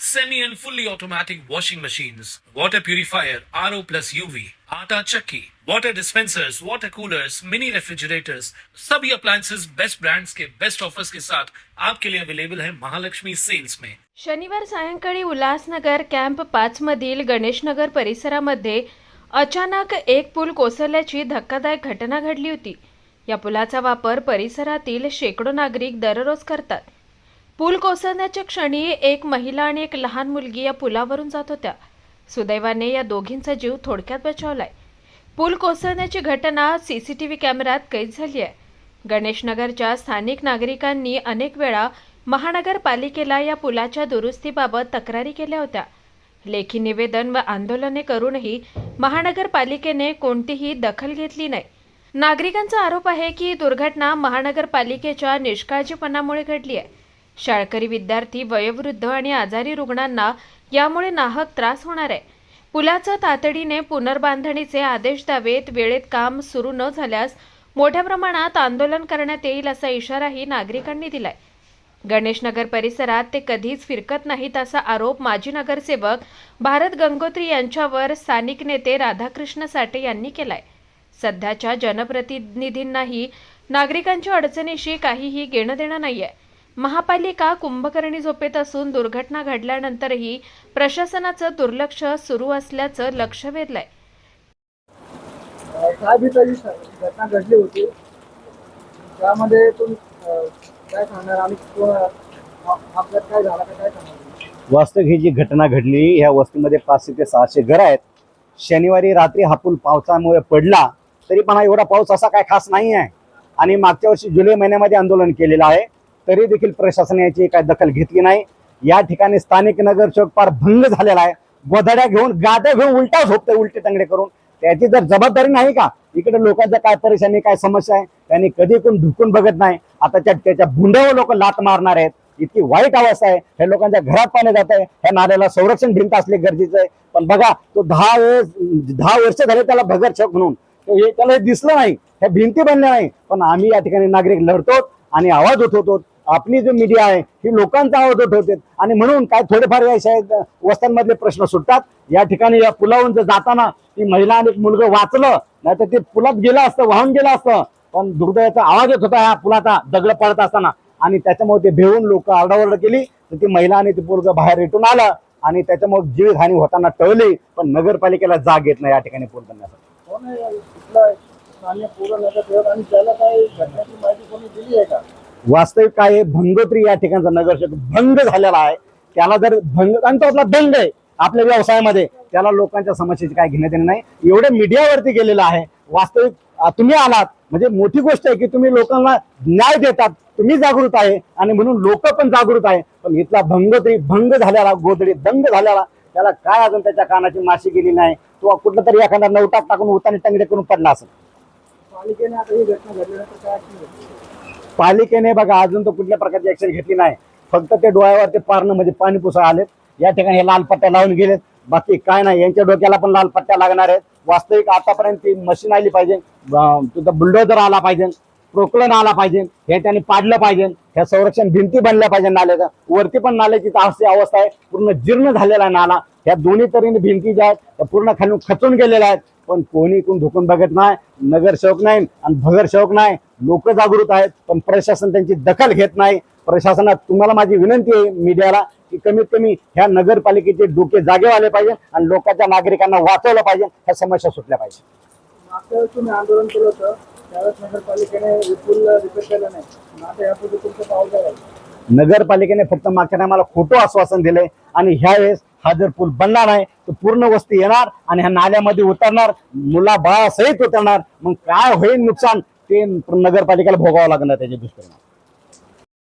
semi and fully automatic washing machines, water purifier, RO plus UV, आटा चक्की, water dispensers, water coolers, mini refrigerators, सभी appliances best brands के best offers के साथ आपके लिए अवेलेबल है महालक्ष्मी सेल्स में शनिवार सायंकाळी उल्हासनगर कॅम्प पाच मधील गणेशनगर परिसरामध्ये अचानक एक पूल कोसळल्याची धक्कादायक घटना घडली होती. या पुलाचा वापर परिसरातील शेकडो नागरिक दररोज करतात. पूल कोसळण्याच्या क्षणी एक महिला आणि एक लहान मुलगी या पुलावरून जात होत्या. सुदैवाने या दोघींचा जीव थोडक्यात बचावलाय. पूल कोसळण्याची घटना सीसीटीव्ही कॅमेऱ्यात कैद झाली आहे. गणेशनगरच्या स्थानिक नागरिकांनी अनेक वेळा महानगरपालिकेला या पुलाच्या दुरुस्तीबाबत तक्रारी केल्या होत्या. लेखी निवेदन व आंदोलने करूनही महानगरपालिकेने कोणतीही दखल घेतली नाही. नागरिकांचा आरोप आहे की ही दुर्घटना महानगरपालिकेच्या निष्काळजीपणामुळे घडली आहे. शाळकरी विद्यार्थी वयोवृद्ध आणि आजारी रुग्णांना यामुळे नाहक त्रास होणार आहे. पुलाचं तातडीने पुनर्बांधणीचे आदेश द्यावेत. वेळेत काम सुरू न झाल्यास मोठ्या प्रमाणात आंदोलन करण्यात येईल असा इशाराही नागरिकांनी दिलाय. गणेशनगर परिसरात ते कधीच फिरकत नाहीत असा आरोप माजी नगरसेवक भारत गंगोत्री यांच्यावर स्थानिक नेते राधाकृष्ण साठे यांनी केलाय. सध्याच्या जनप्रतिनिधींनाही नागरिकांच्या अडचणीशी काहीही घेणं देणं नाहीये. महापालिका कुंभकर्णी झोपेत असून दुर्घटना घडल्यानंतरही प्रशासनाचं दुर्लक्ष सुरू असल्याचं लक्ष वेधलंय. घटना घडली होती. त्यामध्ये काय सांगणार? आणि अपघात काय झाला का काय सांगणार? वास्तविक ही जी घटना घडली ह्या वस्तीमध्ये पाचशे ते सहाशे घर आहेत. शनिवारी रात्री हा पूल पावसामुळे पडला तरी पण हा एवढा पाऊस असा काय खास नाही आहे आणि मागच्या वर्षी जुलै महिन्यामध्ये आंदोलन केलेलं आहे. तरी देखील प्रशासन याची काय दखल घेतली नाही. या ठिकाणी स्थानिक नगरसेवक फार भंग झालेला आहे. गोधड्या घेऊन गाद्या घेऊन उलटा झोपतोय उलटे तंगडे करून. त्याची जर जबाबदारी नाही का? इकडे लोकांच्या काय परेशानी काय समस्या आहे? त्यांनी कधी कोण ढुकून बघत नाही. आता त्याच्या भुंड्यावर लोक लात मारणार आहेत. इतकी वाईट अवस्था आहे. हे लोकांच्या घरात पाणी जात आहे. ह्या नाल्याला संरक्षण भिंत असले गरजेचं आहे. पण बघा तो दहा वेळेस दहा वर्ष झाले त्याला भगर छक म्हणून. त्याला हे दिसलं नाही. ह्या भिंती बनल्या नाही. पण आम्ही या ठिकाणी नागरिक लढतो आणि आवाज उठवतो. आपली जो मीडिया आहे ही लोकांचा आवाज उठवते. आणि म्हणून काय थोडेफार या शाळेत वस्त्यांमधले प्रश्न सुटतात. या ठिकाणी या पुलावरून जर जाताना ती महिला आणि एक मुलगा वाचलं नाही तर ते पुलात गेलं असतं वाहून गेलं असतं. पण दुर्दैवाचा आवाज येत होता ह्या पुलाचा दगड पडत असताना. आणि त्याच्यामुळे ते भेऊन लोक आरडाओरड केली. तर ती महिला आणि ती पोरग बाहेर रेटून आलं. आणि त्याच्यामुळे जीवितहानी होताना टळली. पण नगरपालिकेला जाग येत नाही या ठिकाणी पूल करण्यासाठी. कोण आणि त्याला काही घटनेची माहिती कोणी दिली आहे का? वास्तविक काय आहे, भंगोत्री या ठिकाणचा नगरसेवक भंग झालेला आहे. त्याला जर भंग आणि तो आपला दंग आहे आपल्या व्यवसायामध्ये त्याला लोकांच्या समस्येची काय घेण्यात येणार नाही. एवढे मीडियावरती गेलेलं आहे. वास्तविक तुम्ही आलात म्हणजे मोठी गोष्ट आहे की तुम्ही लोकांना न्याय देतात. तुम्ही जागृत आहे आणि म्हणून लोक पण जागृत आहे. पण इथला भंगोत्री भंग झालेला गोदडी दंग झालेला त्याला काय अजून त्याच्या कानाची माशी गेली नाही. किंवा कुठलं तरी एखादा नवटात टाकून उताने टंगडे करून पडला असेल? पालिकेने बघा अजून तर कुठल्या प्रकारची ऍक्शन घेतली नाही. फक्त ते डोळ्यावर ते पारणं म्हणजे पाणी पुसा आलेत. या ठिकाणी हे लाल पट्ट्या लावून गेलेत. बाकी काय नाही यांच्या डोक्याला पण लाल पट्ट्या लागणार आहेत. वास्तविक आतापर्यंत ती मशीन आली पाहिजे. तुझा तिथं बुलडोजर आला पाहिजे. प्रोकलन आला पाहिजे. हे त्यांनी पाडलं पाहिजे. ह्या संरक्षण भिंती बनल्या पाहिजे नाल्याच्या वरती पण नाल्याची तर अशी अवस्था आहे. पूर्ण जीर्ण झालेला आहे नाला. ह्या दोन्ही तऱ्हेने भिंती ज्या आहेत त्या पूर्ण खालून खचून गेलेल्या आहेत. पण कोणी कोण धुकून बघत नाही नगरसेवक नाही आणि भगरसेवक नाही. लोक जागृत आहेत पण प्रशासन त्यांची दखल घेत नाही. प्रशासनात तुम्हाला माझी विनंती आहे मीडियाला की कमीत कमी ह्या नगरपालिकेचे डोके जागे आले पाहिजे आणि लोकांच्या नागरिकांना वाचवलं पाहिजे ह्या समस्या सुटल्या पाहिजे. मागच्या तुम्ही आंदोलन केलं होतं त्यावेळेस नगरपालिकेने विपुल रिपेअर केलं नाही. मग आता यापुढे तुमचं पाऊल काय राहील? नगरपालिकेने फक्त मागच्या टायमाला खोटं आश्वासन दिलंय आणि ह्यावेळेस हा जर पूल बनला नाही तर पूर्ण वस्ती येणार आणि ह्या नाल्यामध्ये उतरणार मुला बाळासहित उतरणार. मग काय होईल नुकसान ते नगरपालिकेला भोगावं लागणार त्याचे दुष्परिणाम.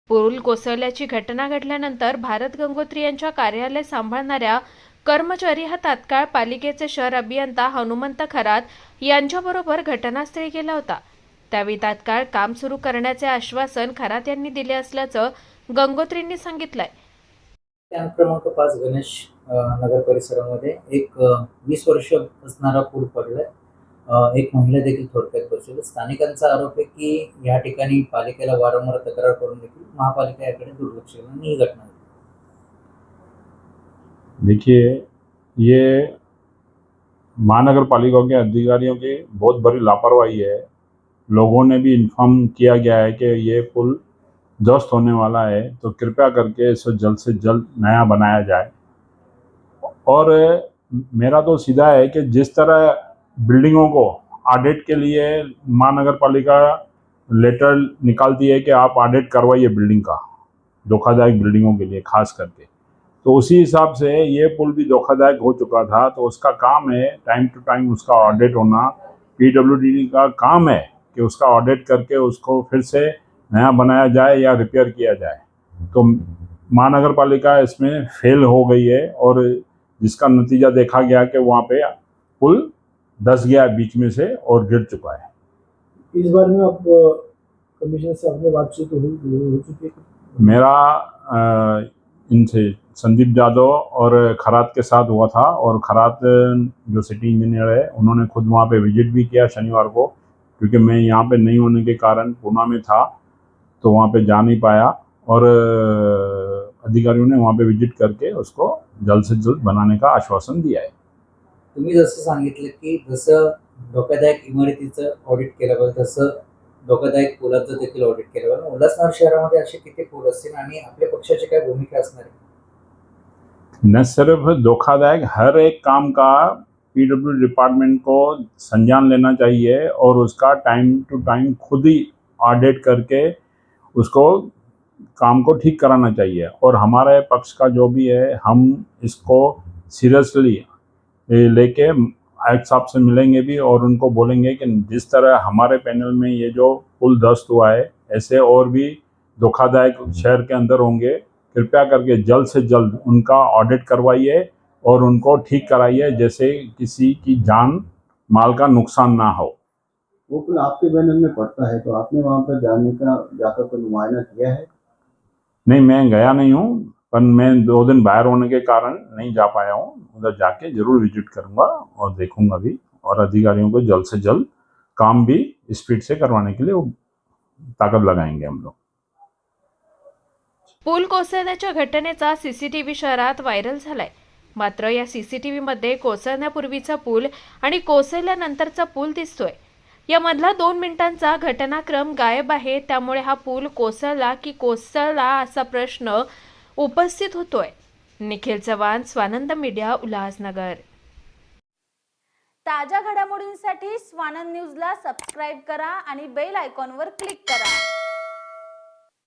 पूल कोसळल्याची घटना घडल्यानंतर भारत गंगोत्री यांच्या कार्यालय सांभाळणाऱ्या कर्मचारी हा तात्काळ पालिकेचे शहर अभियंता हनुमंत खरात यांच्याबरोबर घटनास्थळी गेला होता. त्यावेळी तात्काळ काम सुरू करण्याचे आश्वासन खरात यांनी दिले असल्याचं गंगोत्रींनी सांगितलंय. कॅम्प क्रमांक पाच गणेश नगर परिसरामध्ये एक वीस वर्ष असणारा पूल पडलाय. एक महिला देखील थोडक्यात बसवली स्थानिकांचा आरोप आहे की या ठिकाणी पालिकेला वारंवार तक्रार देखील महापालिका दुर्लक्ष ही घटना. देखिए, ये महानगर पालिका के अधिकारियों की बहुत बड़ी लापरवाही है। लोगों ने भी इन्फॉर्म किया गया है कि ये पुल ध्वस्त होने वाला है तो कृपया करके इसे जल्द से जल्द नया बनाया जाए। और मेरा तो सीधा है कि जिस तरह बिल्डिंगों को ऑडिट के लिए महानगर पालिका लेटर निकालती है कि आप ऑडिट करवाइए बिल्डिंग का, धोखादायक बिल्डिंगों के लिए खास करके तो उसी हिसाब से ये पुल भी धोखादायक हो चुका था। तो उसका काम है टाइम टू टाइम उसका ऑडिट होना। पीडब्ल्यूडी का काम है कि उसका ऑडिट करके उसको फिर से नया बनाया जाए या रिपेयर किया जाए। तो महानगर पालिका इसमें फेल हो गई है और जिसका नतीजा देखा गया कि वहाँ पे पुल धस गया बीच में से और गिर चुका है। इस बारे में आप कमिश्नर से अपने बातचीत हो चुकी है? मेरा इनसे संदीप जादव और खरात के साथ हुआ था और खरात जो सिटी इंजीनियर है उन्होंने खुद वहाँ पे विज़िट भी किया शनिवार को क्योंकि मैं यहाँ पे नहीं होने के कारण पूना में था। तो वहाँ पे जा नहीं पाया और अधिकारियों ने वहाँ पे विज़िट करके उसको जल्द से जल्द बनाने का आश्वासन दिया है। तुम्ही जसं सांगितलं की जसं धोकादायक इमारतीचं ऑडिट केलं पाहिजे तसं धोकादायक पुलाचं देखील ऑडिट केलं पाहिजे उल्हासनगर शहरामध्ये असे किती पूल असतील आणि आपल्या पक्षाची काय भूमिका असणार आहे न सिर्फ़ धोखादायक हर एक काम का पीडब्ल्यू डिपार्टमेंट को संज्ञान लेना चाहिए और उसका टाइम टू टाइम खुद ही ऑडिट करके उसको काम को ठीक कराना चाहिए। और हमारे पक्ष का जो भी है, हम इसको सीरियसली लेके आयुक्त साहब से मिलेंगे भी और उनको बोलेंगे कि जिस तरह हमारे पैनल में ये जो पुल ध्वस्त हुआ है, ऐसे और भी धोखादायक शहर के अंदर होंगे। कृपया करके जल्द से जल्द उनका ऑडिट करवाइए और उनको ठीक कराइए, जैसे किसी की जान माल का नुकसान ना हो। वो पुल आपके बैनर में पड़ता है तो आपने वहाँ पर जाने का जाकर कोई मुआयना किया है? नहीं मैं गया नहीं हूँ पर मैं दो दिन बाहर होने के कारण नहीं जा पाया हूँ। उधर जाके जरूर विजिट करूँगा और देखूंगा भी और अधिकारियों को जल्द से जल्द काम भी स्पीड से करवाने के लिए वो ताकत लगाएंगे हम लोग। पूल कोसळण्याच्या घटनेचा सीसीटीव्ही शहरात व्हायरल झालाय. मात्र या सीसीटीव्हीमध्ये कोसळण्यापूर्वीचा पूल आणि कोसळल्यानंतरचा पूल दिसतोय. यामधला दोन मिनिटांचा घटनाक्रम गायब आहे. त्यामुळे हा पूल कोसळला की कोसळला असा प्रश्न उपस्थित होतोय. निखिल चव्हाण स्वानंद मीडिया उल्हासनगर. ताज्या घडामोडींसाठी स्वानंद न्यूजला सबस्क्राईब करा आणि बेल आयकॉनवर क्लिक करा.